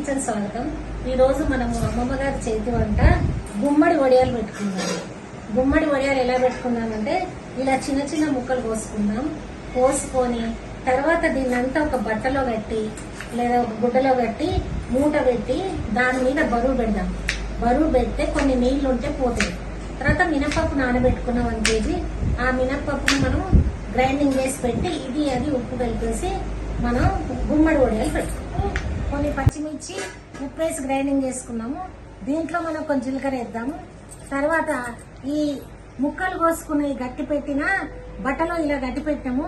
Kitchen స్వాగతం. ఈరోజు మనము అమ్మమ్మ గారి చేతి వంట గుమ్మడి వడియాలు పెట్టుకున్నాము గుమ్మడి వడియాలు ఎలా పెట్టుకున్నామంటే ఇలా చిన్న చిన్న ముక్కలు కోసుకుందాం. కోసుకొని తర్వాత దీన్నంతా ఒక బట్టలో కట్టి లేదా ఒక గుడ్డలో కట్టి మూట పెట్టి దాని మీద బరువు పెడదాం. బరువు పెడితే కొన్ని నీళ్ళు ఉంటే పోతాయి. తర్వాత మినపప్పు నానబెట్టుకున్న వన్ కేజీ ఆ మినపప్పును మనం గ్రైండింగ్ చేసి పెట్టి ఇది అది ఉప్పు కలిపేసి మనం గుమ్మడి వడియాలు పెట్టుకుంటాం కొన్ని పచ్చిమిర్చి ఉప్పు వేసి గ్రైండింగ్ చేసుకున్నాము. దీంట్లో మనం కొంచెం జీలకర్ర వేద్దాము. తర్వాత ఈ ముక్కలు కోసుకుని గట్టి పెట్టిన బట్టలో ఇలా గట్టి పెట్టాము.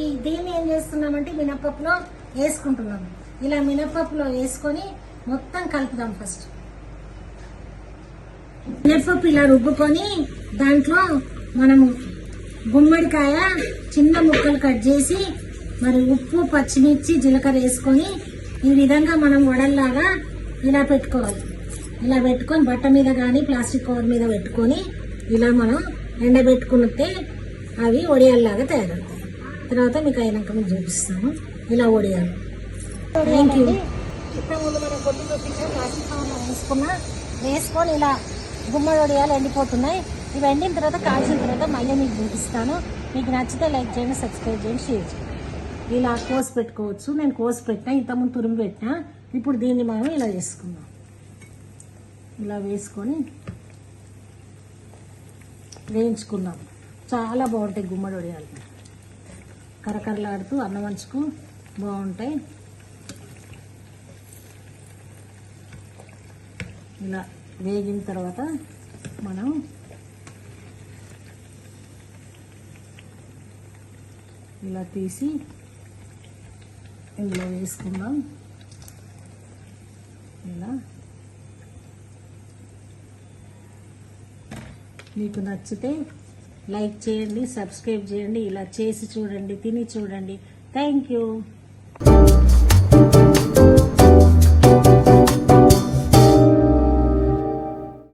ఈ దీన్ని ఏం చేస్తున్నామంటే మినపప్పులో వేసుకుంటున్నాము ఇలా మినపప్పులో వేసుకొని మొత్తం కలుపుదాం ఫస్ట్ మినపప్పు ఇలా రుబ్బుకొని దాంట్లో మనము గుమ్మడికాయ చిన్న ముక్కలు కట్ చేసి మరి ఉప్పు పచ్చిమిర్చి జీలకర్ర వేసుకొని ఈ విధంగా మనం వడల్లాగా ఇలా పెట్టుకోవాలి. ఇలా పెట్టుకొని బట్ట మీద కానీ ప్లాస్టిక్ కవర్ మీద పెట్టుకొని ఇలా మనం ఎండబెట్టుకుంటే అవి వడియాల్లాగా తయారవుతాయి. తర్వాత మీకు అయినాక మేము చూపిస్తాము ఇలా వడియాలు. థ్యాంక్ యూ ముందు మనం కొద్ది చూపించిన ప్లాస్టిక్ కవర్లో వేసుకున్నా వేసుకొని ఇలా గుమ్మడి వడియాలు ఎండిపోతున్నాయి. ఇవి ఎండిన తర్వాత కాల్చిన తర్వాత మళ్ళీ మీకు చూపిస్తాను. మీకు నచ్చితే లైక్ చేయండి సబ్స్క్రైబ్ చేయండి షేర్ చేయండి. ఇలా కోసి పెట్టుకోవచ్చు. నేను కోసి పెట్టిన ఇంతకుముందు తురిమి పెట్టినా ఇప్పుడు దీన్ని మనం ఇలా చేసుకుందాం. ఇలా వేసుకొని వేయించుకుందాం. చాలా బాగుంటాయి గుమ్మడి వడియాలు. కరకరలాడుతూ అన్నం మంచుకు బాగుంటాయి. ఇలా వేగిన తర్వాత మనం ఇలా తీసి ఇందులో వేసుకుందాం. ఇలా. మీకు నచ్చితే లైక్ చేయండి సబ్స్క్రైబ్ చేయండి ఇలా చేసి చూడండి తిని చూడండి. Thank you.